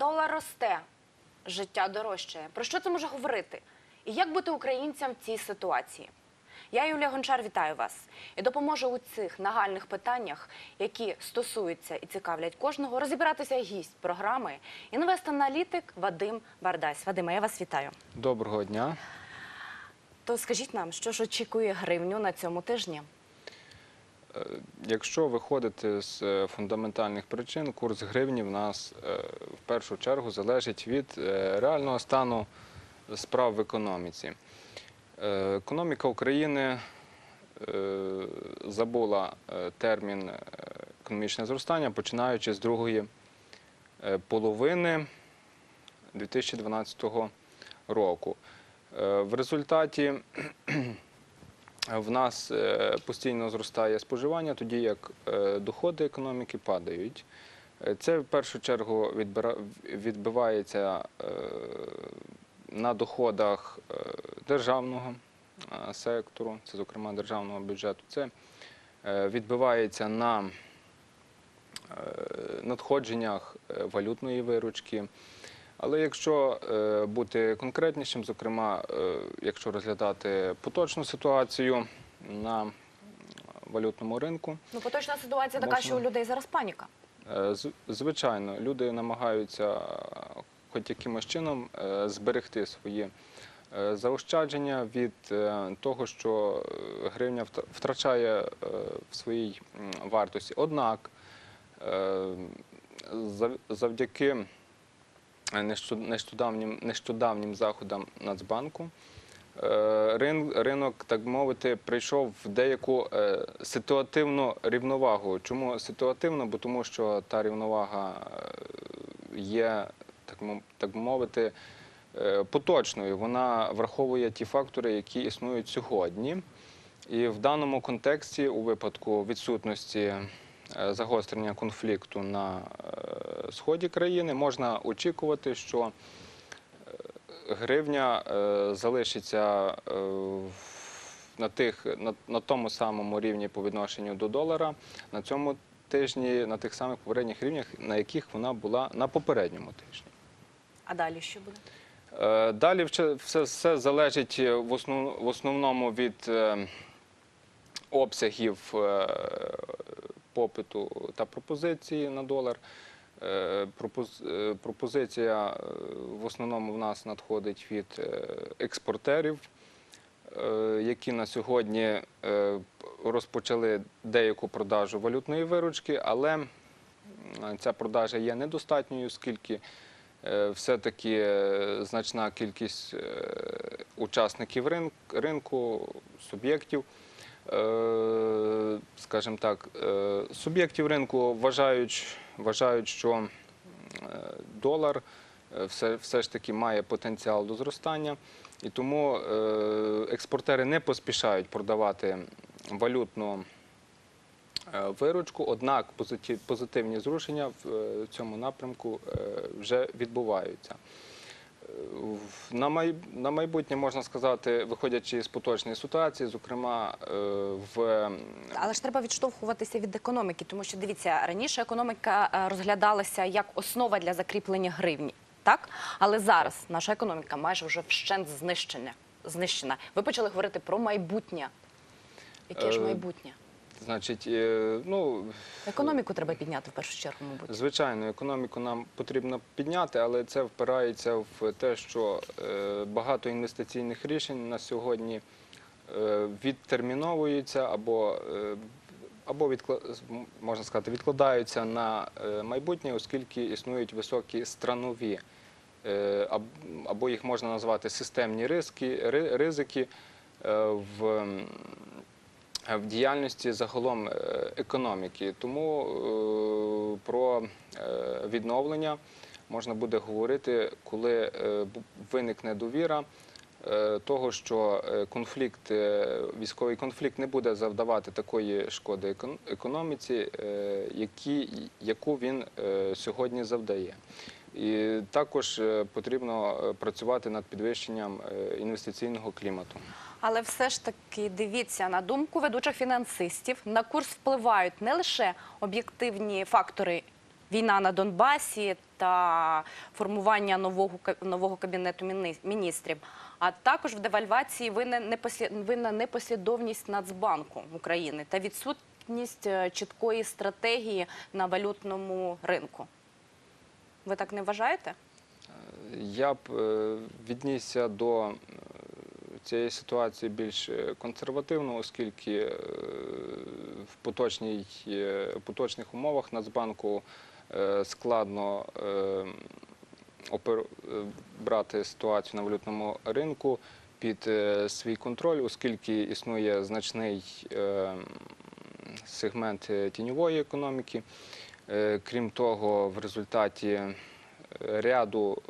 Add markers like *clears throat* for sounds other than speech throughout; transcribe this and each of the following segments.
Долар росте, життя дорожчає. Про що це може говорити? І як бути українцям в цій ситуації? Я, Юлія Гончар, вітаю вас і допоможу у цих нагальних питаннях, які стосуються і цікавлять кожного, розібратися гість програми інвест-аналітик Вадим Бардась. Вадиме, я вас вітаю. Доброго дня. То скажіть нам, що ж очікує гривню на цьому тижні? Е, Якщо виходити з е, фундаментальних причин, курс гривні в нас е, в першу чергу залежить від реального стану справ в економіці. Економіка України забула термін економічне зростання, починаючи з другої половини 2012 року. В результаті в нас е, постійно зростає споживання, тоді як е, доходи економіки падають. Е, Це в першу чергу відбивається на доходах державного сектору, це, зокрема, державного бюджету. Це відбивається на надходженнях валютної виручки. Але якщо е, бути конкретнішим, зокрема, е, якщо розглядати поточну ситуацію на валютному ринку, Ну, поточна ситуація така, що у людей зараз паніка. е, звичайно, люди намагаються хоч якимось чином зберегти свої заощадження від того, що гривня вт- втрачає в своїй вартості. Однак завдяки нещодавнім, нещодавнім заходам Нацбанку. е, рин- Ринок, так мовити, прийшов в деяку е, ситуативну рівновагу. Чому ситуативно? Бо тому що та рівновага е, є, так мов- так мовити, поточною. Вона враховує ті фактори, які існують сьогодні. І в даному контексті, у випадку відсутності загострення конфлікту на е, сході країни, можна очікувати, що е, гривня е, залишиться е, на, тих, на, на тому самому рівні по відношенню до долара на цьому тижні, на тих самих попередніх рівнях, на яких вона була на попередньому тижні. А далі що буде? Е, Далі все, все залежить е, в, основ, в основному від е, обсягів е, попиту та пропозиції на долар. Е, е, Пропозиція е, в основному в нас надходить від експортерів, які на сьогодні розпочали деяку продажу валютної виручки, але ця продажа є недостатньою, оскільки все-таки значна кількість учасників ринку, суб'єктів, скажімо так, е, суб'єктів ринку вважають, вважають, що е, долар е, все, все ж таки має потенціал до зростання, і тому е, експортери не поспішають продавати валютну е, виручку, однак позитивні зрушення в е, цьому напрямку е, вже відбуваються. На май- на майбутнє можна сказати, виходячи з поточної ситуації, зокрема е, в Але ж треба відштовхуватися від економіки, тому що дивіться, раніше економіка е, розглядалася як основа для закріплення гривні. Так, але зараз наша економіка майже вже вщент знищена. знищена. Ви почали говорити про майбутнє. Яке ж Е, майбутнє? Значить, е, ну Економіку треба підняти в першу чергу, мабуть. Звичайно, економіку нам потрібно підняти, але це впирається в те, що е, багато інвестиційних рішень на сьогодні е, відтерміновуються або, або можна сказати, відкладаються на майбутнє, оскільки існують високі странові, або їх можна назвати системні ризики е, в в діяльності загалом е, економіки. Тому е, про е, відновлення можна буде говорити, коли е, виникне довіра. е, Того, що е, конфлікт, е, військовий конфлікт не буде завдавати такої шкоди економіці, е, які, яку він е, сьогодні завдає. І також е, потрібно е, працювати над підвищенням е, інвестиційного клімату. Але все ж таки дивіться на думку ведучих фінансистів. На курс впливають не лише об'єктивні фактори війна на Донбасі та формування нового нового кабінету міністрів. А також в девальвації винна непослі- непослідовність Нацбанку України та відсутність е, чіткої стратегії на валютному ринку. Ви так не вважаєте? Я б е, віднісся до е, цієї ситуації більш е, консервативно, оскільки е, в поточній, е, поточних умовах Нацбанку складно брати ситуацію на валютному ринку під свій контроль, оскільки існує значний сегмент тіньової економіки. Крім того, в результаті ряду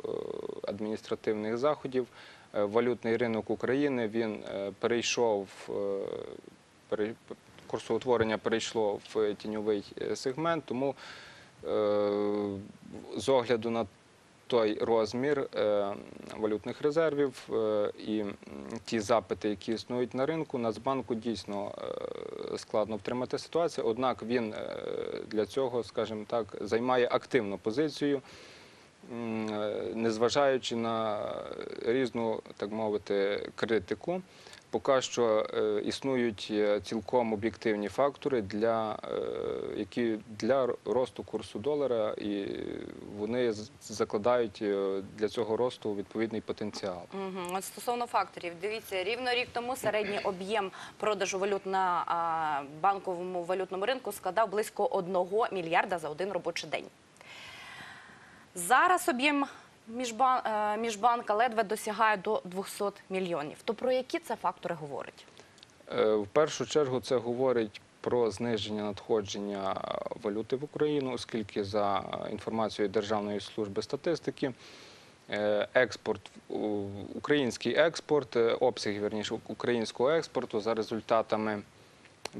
адміністративних заходів валютний ринок України він е, перейшов е, курсоутворення перейшло в тіньовий е, сегмент, тому е, з огляду на той розмір е, валютних резервів е, і ті запити, які існують на ринку, Нацбанку дійсно е, складно втримати ситуацію. Однак він е, для цього, скажімо так, займає активну позицію, е, незважаючи на різну, так мовити, критику. Поки що е, існують е, цілком об'єктивні фактори, для, е, які для росту курсу долара, і вони закладають е, для цього росту відповідний потенціал. Угу. От стосовно факторів, дивіться, рівно рік тому середній об'єм продажу валют на банковому валютному ринку складав близько 1 мільярда за один робочий день. Зараз об'єм е, міжбанка ледве досягає до 200 мільйонів. То про які це фактори говорить? Е, В першу чергу це говорить про зниження надходження валюти в Україну, оскільки за інформацією Державної служби статистики. е, Експорт, український експорт, е, обсяги верніше українського експорту за результатами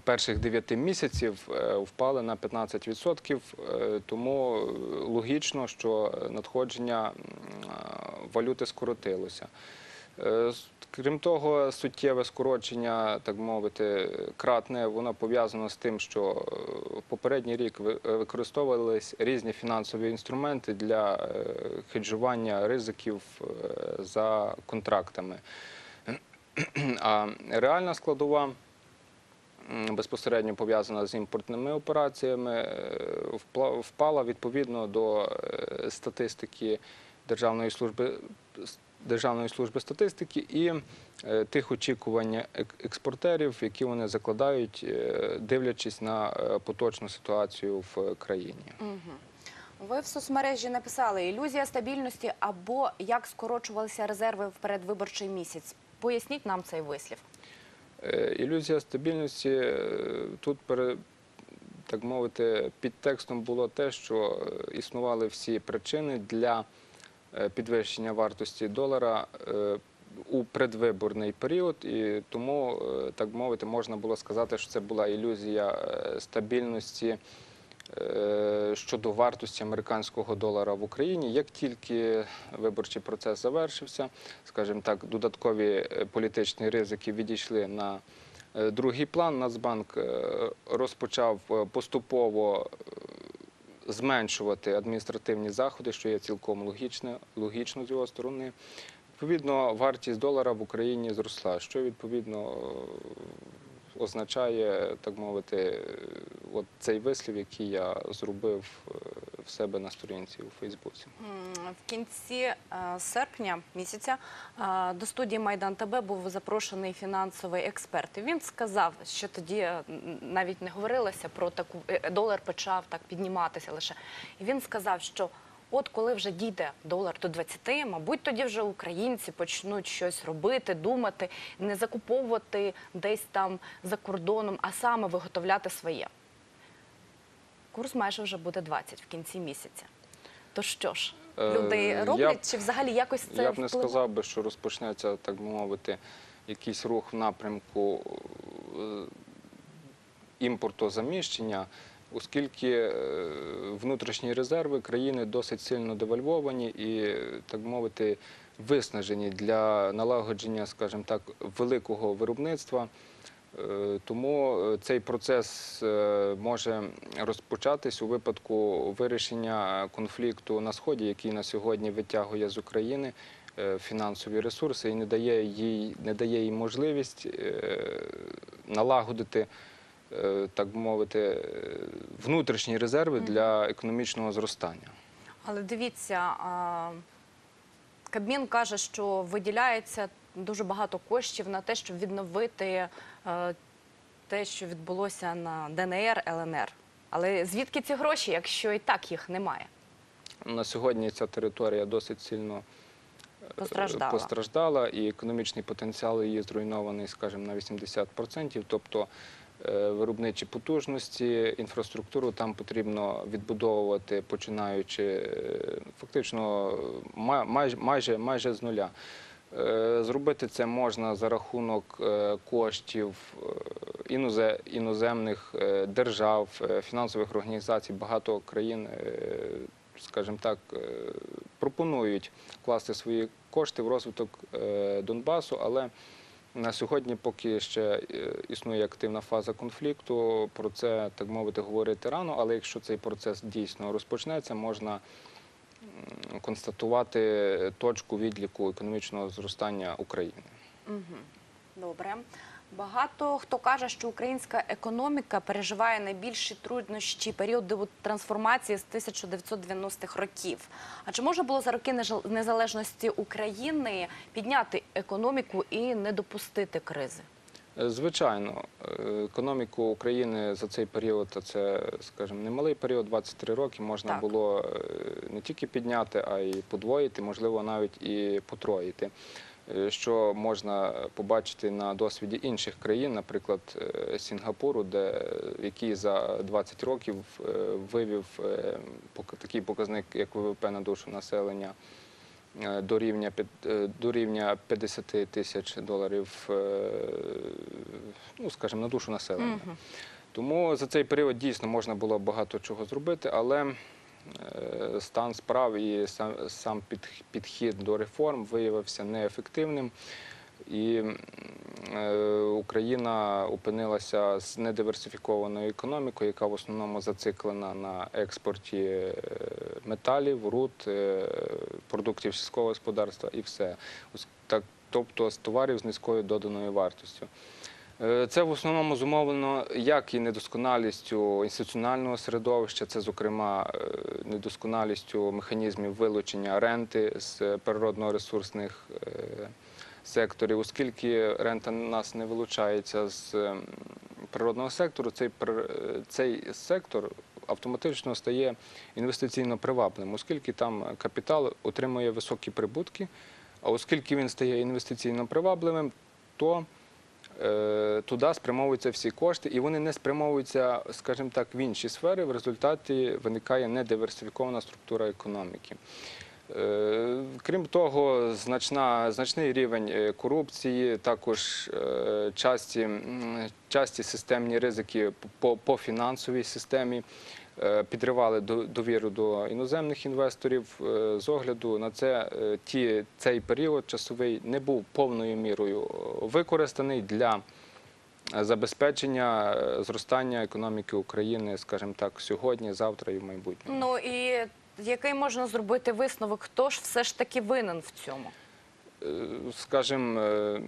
перших 9 місяців е, впали на 15%, е, тому логічно, що надходження е, валюти скоротилося. Крім того, суттєве скорочення, так мовити, кратне, воно пов'язано з тим, що попередній рік ви- використовувались різні фінансові інструменти для хеджування ризиків за контрактами. *clears throat* А реальна складова безпосередньо пов'язана з імпортними операціями, е, впала відповідно до е, статистики Державної служби Державної служби статистики і е, тих очікувань експортерів, які вони закладають, дивлячись на поточну ситуацію в країні. Ви в соцмережі написали ілюзія стабільності або як скорочувалися резерви в передвиборчий місяць. Поясніть нам цей вислів. Е, Ілюзія стабільності е, тут так мовити, під текстом було те, що е, існували всі причини для підвищення вартості долара у предвиборний період, і тому, так мовити, можна було сказати, що це була ілюзія стабільності щодо вартості американського долара в Україні. Як тільки виборчий процес завершився, скажімо так, додаткові е, політичні ризики відійшли на е, другий план. Нацбанк е, розпочав е, поступово е, зменшувати адміністративні заходи, що є цілком логічно, логічно з його сторони. Відповідно, вартість долара в Україні зросла, що відповідно е, означає, так мовити, от цей вислів, який я зробив е, в себе на сторінці у Фейсбуці. В кінці е, серпня місяця е, до студії Майдан ТБ був запрошений фінансовий експерт. І він сказав, що тоді навіть не говорилося про таку долар почав так підніматися лише. І він сказав, що от коли вже дійде долар до 20, мабуть, тоді вже українці почнуть щось робити, думати, не закуповувати десь там за кордоном, а саме виготовляти своє. Курс майже вже буде 20 в кінці місяця. То що ж, Е, люди роблять чи взагалі якось це Я б не сказав би, що розпочнеться, так би мовити, якийсь рух в напрямку е, імпортозаміщення, оскільки е, внутрішні резерви країни досить сильно девальвовані і, так мовити, виснажені для налагодження, скажімо так, великого виробництва. Е, Тому е, цей процес може розпочатись у випадку вирішення конфлікту на сході, який на сьогодні витягує з України фінансові ресурси і не дає їй, не дає їй можливість налагодити, так би мовити, е, внутрішні резерви для економічного зростання. Але дивіться, Кабмін каже, що виділяється дуже багато коштів на те, щоб відновити е, те, що відбулося на ДНР, ЛНР. Але звідки ці гроші, якщо і так їх немає? На сьогодні ця територія досить сильно е, Постраждала. постраждала, і економічний потенціал її зруйнований, скажімо, на 80%. Тобто е, виробничі потужності, інфраструктуру там потрібно відбудовувати, починаючи е, фактично ма- майже, майже, майже з нуля. Е, Зробити це можна за рахунок е, коштів е, іноземних е, держав, е, фінансових організацій. Багато країн, е, скажімо так, е, пропонують вкласти свої кошти в розвиток е, Донбасу, але на сьогодні, поки ще е, існує активна фаза конфлікту, про це так мовити говорити рано. Але якщо цей процес дійсно розпочнеться, можна констатувати точку відліку економічного зростання України. Добре. Багато хто каже, що українська економіка переживає найбільші труднощі періоду трансформації з 1990-х років. А чи можна було за роки незалежності України підняти економіку і не допустити кризи? Е, Звичайно, е, економіку України за цей період, це, скажімо, немалий період, 23 роки, можна Так. було е, не тільки підняти, а й подвоїти, можливо, навіть і потроїти. Е, Що можна побачити на досвіді інших країн, наприклад, е, Сінгапуру, де який за 20 років е, вивів такий показник, як ВВП на душу населення до рівня е, до рівня 50 тисяч доларів, ну скажімо, на душу населення. Тому за цей період дійсно можна було багато чого зробити, але стан справ і сам, сам під- підхід до реформ виявився неефективним. І е, Україна опинилася з недиверсифікованою економікою, яка в основному зациклена на експорті е, металів, руд, е, продуктів сільського господарства і все. Так, тобто з товарів з низькою доданою вартістю. Е, Це в основному зумовлено як і недосконалістю інституціонального середовища, це, зокрема, е, недосконалістю механізмів вилучення ренти з природно-ресурсних е, секторів, оскільки рента у нас не вилучається з природного сектору, цей, цей сектор автоматично стає інвестиційно привабливим, оскільки там капітал отримує високі прибутки, а оскільки він стає інвестиційно привабливим, то туди спрямовуються всі кошти, і вони не спрямовуються, скажімо так, в інші сфери. В результаті виникає недиверсифікована структура економіки. Е, Крім того, значна, значний рівень е, корупції, також е, часті, часті системні ризики по, по фінансовій системі е, підривали довіру до іноземних інвесторів. Е, З огляду на це е, ті, цей період часовий не був повною мірою е, використаний для е, забезпечення е, зростання економіки України, скажімо так, сьогодні, завтра і в майбутньому. Ну і який можна зробити висновок? Хто ж все ж таки винен в цьому? Е, скажімо, е,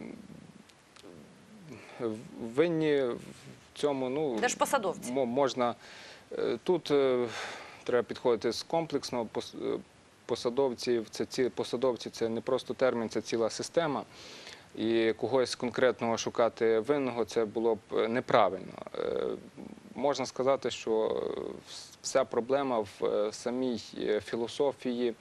винні в цьому, ну Держпосадовці. мо- можна е, тут е, треба підходити з комплексно. Пос- е, Посадовців, це ці посадовці, це не просто термін, це ціла система. І когось конкретного шукати винного це було б е, неправильно. Е, Можна сказати, що е, вся проблема в е, самій е, філософії е,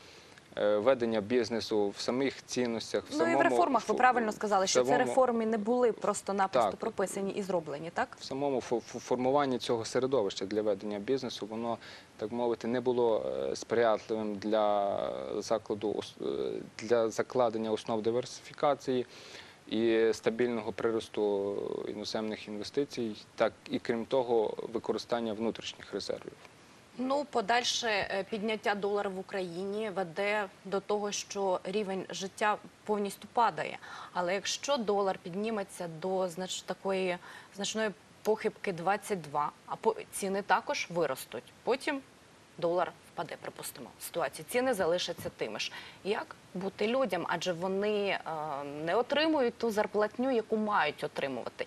ведення бізнесу, в самих цінностях, в Ну і в реформах ви правильно сказали, що це реформи не були просто-напросто Так. прописані і зроблені, так? в самому фо- фо- формуванні цього середовища для ведення бізнесу, воно, так мовити, не було е, сприятливим для закладу е, для закладення основ диверсифікації і стабільного приросту іноземних інвестицій, так і крім того, використання внутрішніх резервів. Ну, подальше е, підняття долара в Україні веде до того, що рівень життя повністю падає. Але якщо долар підніметься до знач... такої значної похибки 22, а по... ціни також виростуть. Потім долар впаде, припустимо. Ситуація ціни залишаться тими ж. Як бути людям? Адже вони е, не отримують ту зарплатню, яку мають отримувати.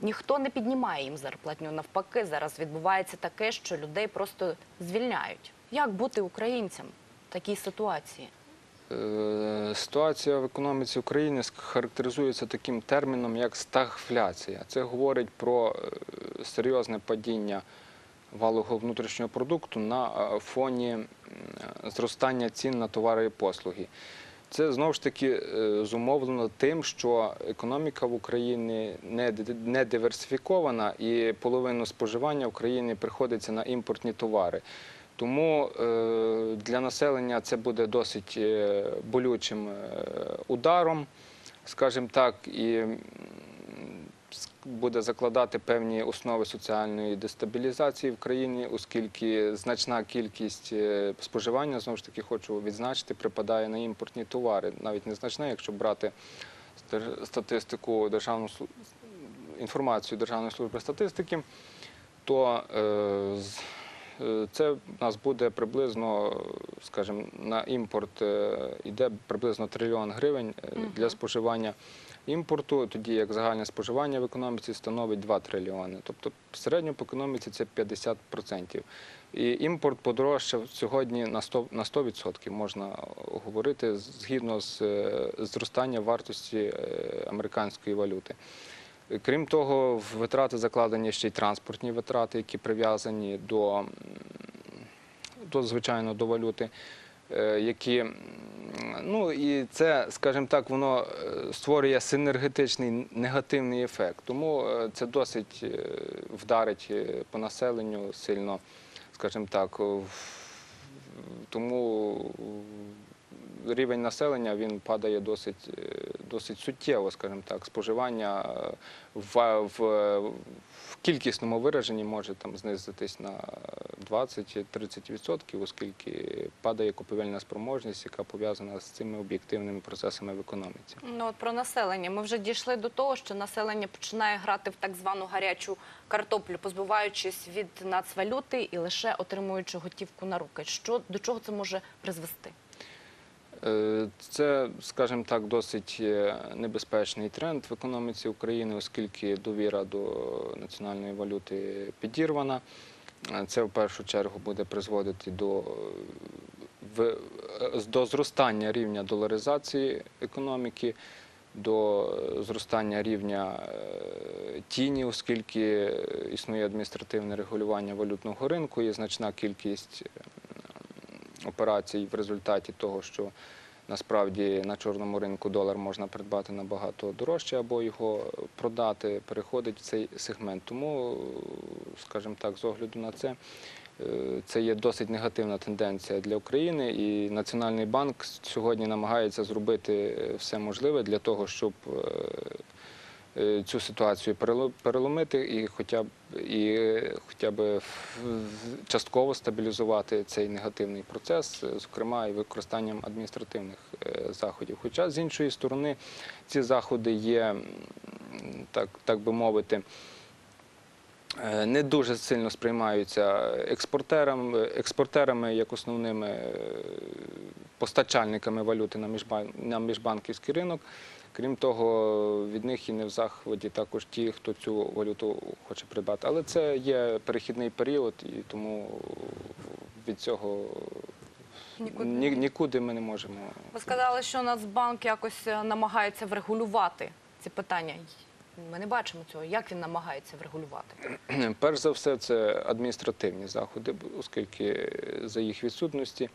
Ніхто не піднімає їм зарплатню. Навпаки, зараз відбувається таке, що людей просто звільняють. Як бути українцям в такій ситуації? Е, Ситуація в економіці України характеризується таким терміном, як стагфляція. Це говорить про е, серйозне падіння валового внутрішнього продукту на е, фоні зростання цін на товари і послуги. Це знову ж таки е, зумовлено тим, що економіка в Україні не диверсифікована і половину споживання в Україні приходиться на імпортні товари. Тому е, для населення це буде досить е, болючим ударом, скажімо так, і буде закладати певні основи соціальної дестабілізації в країні, оскільки значна кількість е, споживання, знову ж таки, хочу відзначити, припадає на імпортні товари. Навіть незначна, якщо брати статистику державну інформацію Державної служби статистики, то е, е, це в нас буде приблизно, скажімо, на імпорт йде приблизно трильйон гривень для споживання імпорту, тоді як загальне споживання в економіці становить 2 трильйони. Тобто в середньому по економіці це 50%. І імпорт подорожчав сьогодні на 100%, на 100% можна говорити згідно з е, зростання вартості е, американської валюти. Крім того, в витрати закладені ще й транспортні витрати, які прив'язані до, до звичайно до валюти, які ну і це, скажімо так, воно е, створює синергетичний негативний ефект. Тому е, це досить е, вдарить е, по населенню сильно, скажімо так. Тому рівень населення він падає досить, е, досить суттєво, скажімо так. Споживання е, в, в, в кількісному вираженні може там знизитись на 20-30%, оскільки падає купівельна спроможність, яка пов'язана з цими об'єктивними процесами в економіці. Ну от про населення. Ми вже дійшли до того, що населення починає грати в так звану гарячу картоплю, позбуваючись від нацвалюти і лише отримуючи готівку на руки. Що до чого це може призвести? Е, Це, скажімо так, досить е, небезпечний тренд в економіці України, оскільки довіра до національної валюти підірвана. Е, Це в першу чергу буде призводити до, до зростання рівня доларизації економіки, до зростання рівня тіні, оскільки існує адміністративне регулювання валютного ринку і значна кількість операцій в результаті того, що насправді на чорному ринку долар можна придбати набагато дорожче або його продати, переходить в цей сегмент. Тому, скажімо так, з огляду на це, е, це є досить негативна тенденція для України, і Національний банк сьогодні намагається зробити е, все можливе для того, щоб е, цю ситуацію перело- переломити і хоча б і хоча б частково стабілізувати цей негативний процес, е, зокрема і використанням адміністративних е, заходів. Хоча з іншої сторони ці заходи є, так, так би мовити, е, не дуже сильно сприймаються експортерами, експортерами як основними е, постачальниками валюти на міжбанківський ринок. Крім того, від них і не в захваті також ті, хто цю валюту хоче придбати. Але це є перехідний період, і тому від цього Нікуди. ні, нікуди ми не можемо. Ви сказали, що Нацбанк якось е, намагається врегулювати ці питання. Ми не бачимо цього. Як він намагається врегулювати? *clears throat* Перш за все, це адміністративні заходи, оскільки за їх відсутності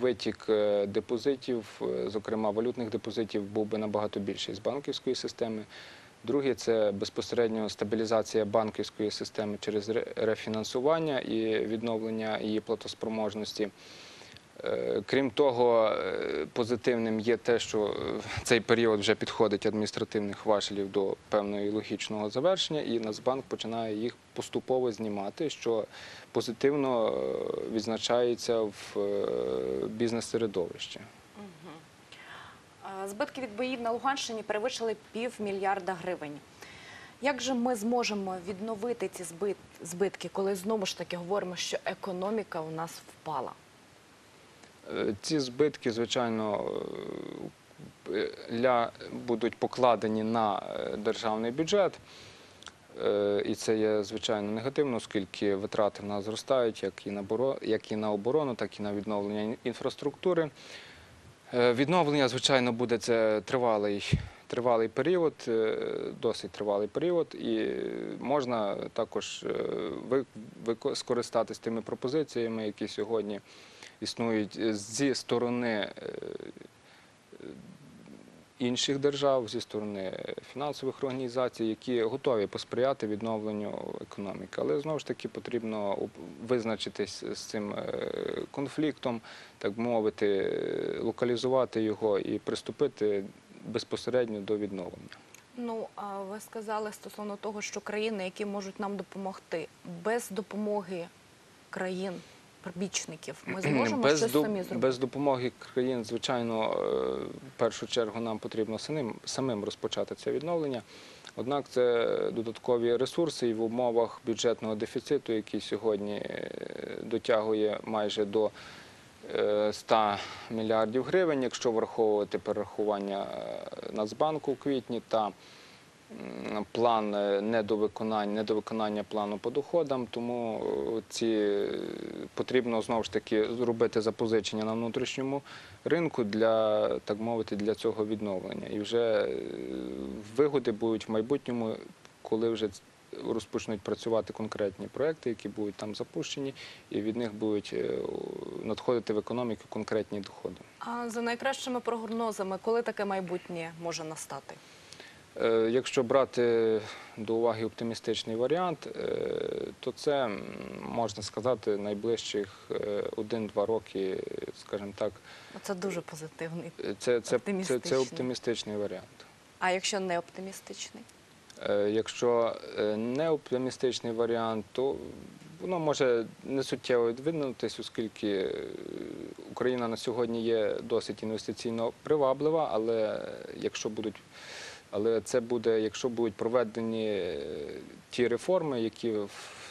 витік е, депозитів, е, зокрема валютних депозитів, був би набагато більший з банківської системи. Друге це безпосередньо стабілізація банківської системи через ре- рефінансування і відновлення її платоспроможності. Е, Крім того, е, позитивним є те, що е, цей період вже підходить адміністративних важелів до певного і логічного завершення, і Нацбанк починає їх поступово знімати, що позитивно відзначається в бізнес-середовищі. Збитки від боїв на Луганщині перевищили півмільярда гривень. Як же ми зможемо відновити ці збит- збитки, коли знову ж таки говоримо, що економіка у нас впала? Ці збитки, звичайно, е, будуть покладені на е, державний бюджет. Е, І це є звичайно негативно, оскільки витрати в нас зростають як і на оборону, так і на відновлення інфраструктури. Відновлення, звичайно, буде це тривалий, період, досить тривалий період, і можна також скористатись тими пропозиціями, які сьогодні існують е, зі сторони е, інших держав, зі сторони фінансових організацій, які готові посприяти відновленню економіки. Але знову ж таки потрібно визначитись з цим е, конфліктом, так би мовити, локалізувати його і приступити безпосередньо до відновлення. Ну, а ви сказали стосовно того, що країни, які можуть нам допомогти, без допомоги країн, прибічників, ми зможемо без, щось самі зробити? без допомоги країн, звичайно, е, в першу чергу нам потрібно самим, самим розпочати це відновлення. Однак це додаткові ресурси і в умовах бюджетного дефіциту, який сьогодні е, дотягує майже до е, 100 мільярдів гривень, якщо враховувати перерахування е, Нацбанку у квітні та план е, недовиконання, недовиконання плану по доходам, тому е, ці е, потрібно знову ж таки зробити запозичення на внутрішньому ринку для так мовити для цього відновлення. І вже вигоди будуть в майбутньому, коли вже розпочнуть працювати конкретні проекти, які будуть там запущені, і від них будуть надходити в економіку конкретні доходи. А за найкращими прогнозами, коли таке майбутнє може настати? Е, Якщо брати до уваги оптимістичний варіант, е, то це можна сказати найближчих е, 1-2 роки, скажімо так, Це дуже позитивний. е, це, це, це, це Оптимістичний. оптимістичний варіант. А якщо не оптимістичний? Е, Якщо е, не оптимістичний варіант, то воно може не суттєво відвинутись, оскільки е, Україна на сьогодні є досить інвестиційно приваблива, але якщо будуть але це буде, якщо будуть проведені е, ті реформи, які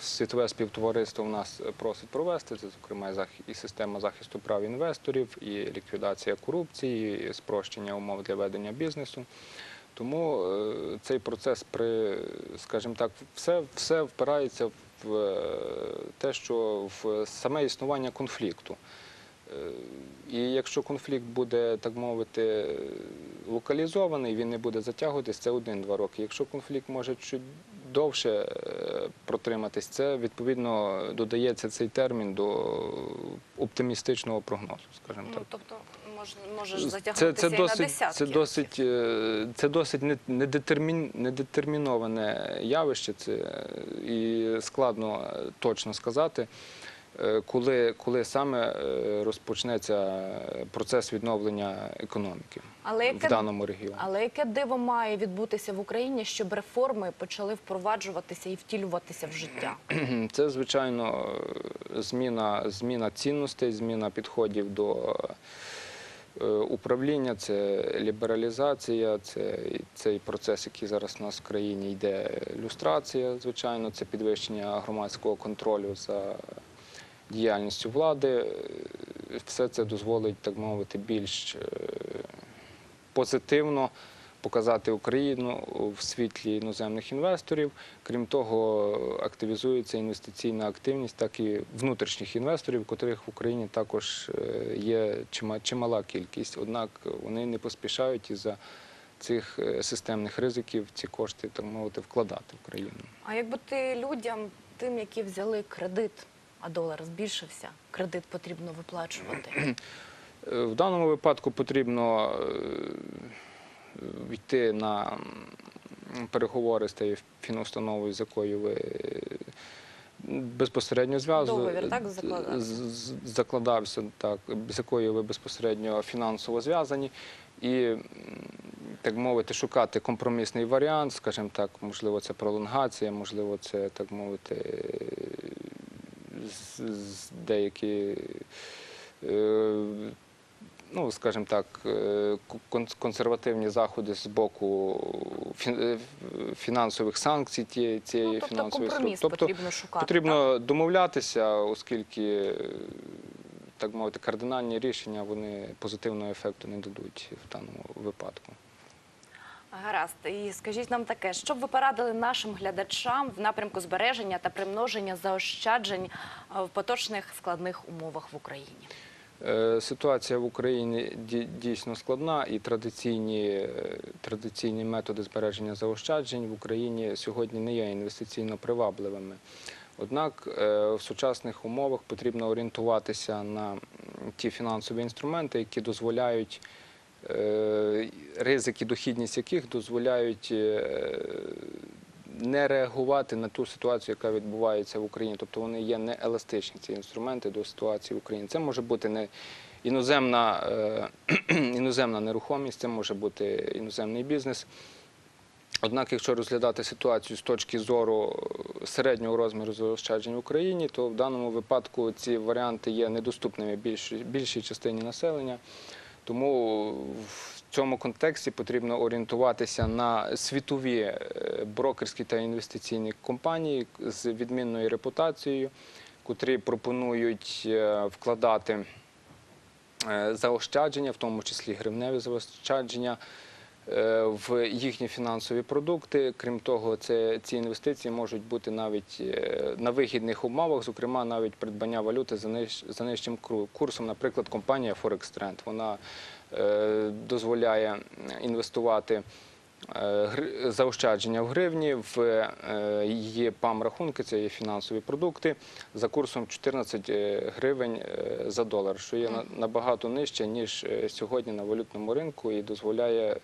світове співтовариство в нас просить провести, це зокрема і система захисту прав інвесторів, і ліквідація корупції, і спрощення умов для ведення бізнесу. Тому е, цей процес при, скажімо так, все, все впирається в е, те, що в саме існування конфлікту. Е, І якщо конфлікт буде, так мовити, локалізований, він не буде затягуватись, це один-два роки. Якщо конфлікт може чуть довше е, протриматись, це відповідно додається цей термін до оптимістичного прогнозу, скажімо так. Ну, тобто може, можеш затягнутися це, і на досить, десятки. це, досить, е, це досить не- недетермін, недетерміноване явище, це е, і складно е, точно сказати, е, коли, коли саме е, розпочнеться процес відновлення економіки Але яке, в даному регіоні. але яке диво має відбутися в Україні, щоб реформи почали впроваджуватися і втілюватися в життя? *clears throat* Це, звичайно, е, зміна, зміна цінностей, зміна підходів до е, управління, це лібералізація, це цей процес, який зараз у нас в країні йде, люстрація, звичайно, це підвищення громадського контролю за діяльністю влади. Е, Все це дозволить, так мовити, більш е, позитивно показати Україну в світлі іноземних інвесторів. Крім того, активізується інвестиційна активність, так і внутрішніх інвесторів, котрих в Україні також е, є чимала кількість. Однак вони не поспішають із-за цих е, системних ризиків ці кошти, так мовити, вкладати в країну. А якби ти людям, тим, які взяли кредит, а долар збільшився, кредит потрібно виплачувати. Е, В даному випадку потрібно е, йти на переговори з тією фінустановою, з якою ви безпосередньо зв'язу Договір, так, закладався? так, з якою ви безпосередньо фінансово зв'язані. І, так мовити, шукати компромісний варіант, скажімо так, можливо, це пролонгація, можливо, це, так мовити, деякі, е, ну, скажімо так, е, консервативні заходи з боку е, фінансових санкцій цієї Ну, тобто фінансової компроміс тобто, потрібно шукати. так? Домовлятися, оскільки, так мовити, кардинальні рішення вони позитивного ефекту не дадуть в даному випадку. Гаразд, і скажіть нам таке, що б ви порадили нашим глядачам в напрямку збереження та примноження заощаджень е, в поточних складних умовах в Україні? Е, Ситуація в Україні ді- дійсно складна, і традиційні, е, традиційні методи збереження заощаджень в Україні сьогодні не є інвестиційно привабливими. Однак в сучасних умовах потрібно орієнтуватися на ті фінансові інструменти, які дозволяють е, ризик і дохідність яких дозволяють е, не реагувати на ту ситуацію, яка відбувається в Україні. Тобто вони є не еластичні, ці інструменти до ситуації в Україні. Це може бути не іноземна, е, *clears throat* іноземна нерухомість, це може бути іноземний бізнес. Однак, якщо розглядати ситуацію з точки зору середнього розміру заощаджень в Україні, то в даному випадку ці варіанти є недоступними більшій частині населення. Тому в цьому контексті потрібно орієнтуватися на світові е, брокерські та інвестиційні компанії з відмінною репутацією, котрі пропонують е, вкладати е, заощадження, в тому числі гривневі заощадження. Е, В їхні фінансові продукти, крім того, це ці інвестиції можуть бути навіть е, на вигідних умовах, зокрема навіть придбання валюти за ниж- за нижчим курсом. Наприклад, компанія Forex Trend, вона е, дозволяє інвестувати заощадження в гривні в е, її ПАМ-рахунки, це є фінансові продукти, за курсом 14 е, гривень е, за долар, що є на- набагато нижче, ніж е, сьогодні на валютному ринку, і дозволяє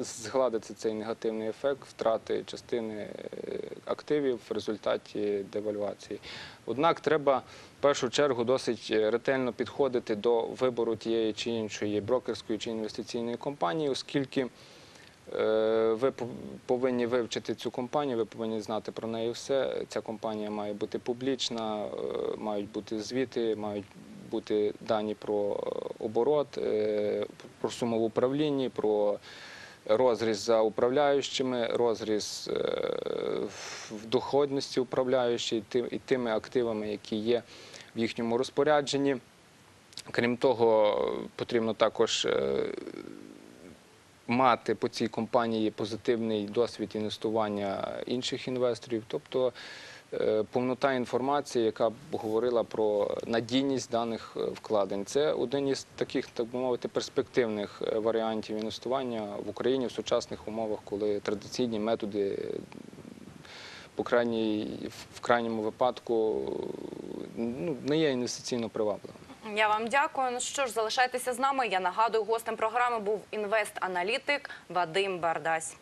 згладити цей негативний ефект втрати частини е, активів в результаті девальвації. Однак треба в першу чергу досить е, ретельно підходити до вибору тієї чи іншої брокерської чи інвестиційної компанії, оскільки Е, Ви пов- повинні вивчити цю компанію, ви повинні знати про неї все. Ця компанія має бути публічна, е, мають бути звіти, мають бути дані про е, оборот, е, про суму в управлінні, про розріз за управляючими, розріз е, в доходності управляючої і тими активами, які є в їхньому розпорядженні. Крім того, потрібно також е, мати по цій компанії позитивний досвід інвестування інших інвесторів, тобто е, повнота інформації, яка б говорила про надійність даних е, вкладень. Це один із таких, так би мовити, перспективних е, варіантів інвестування в Україні в сучасних умовах, коли традиційні методи. По крайній, в крайньому випадку ну, не є інвестиційно привабливим. Я вам дякую. Ну що ж, залишайтеся з нами. Я нагадую, гостем програми був інвест-аналітик Вадим Бардась.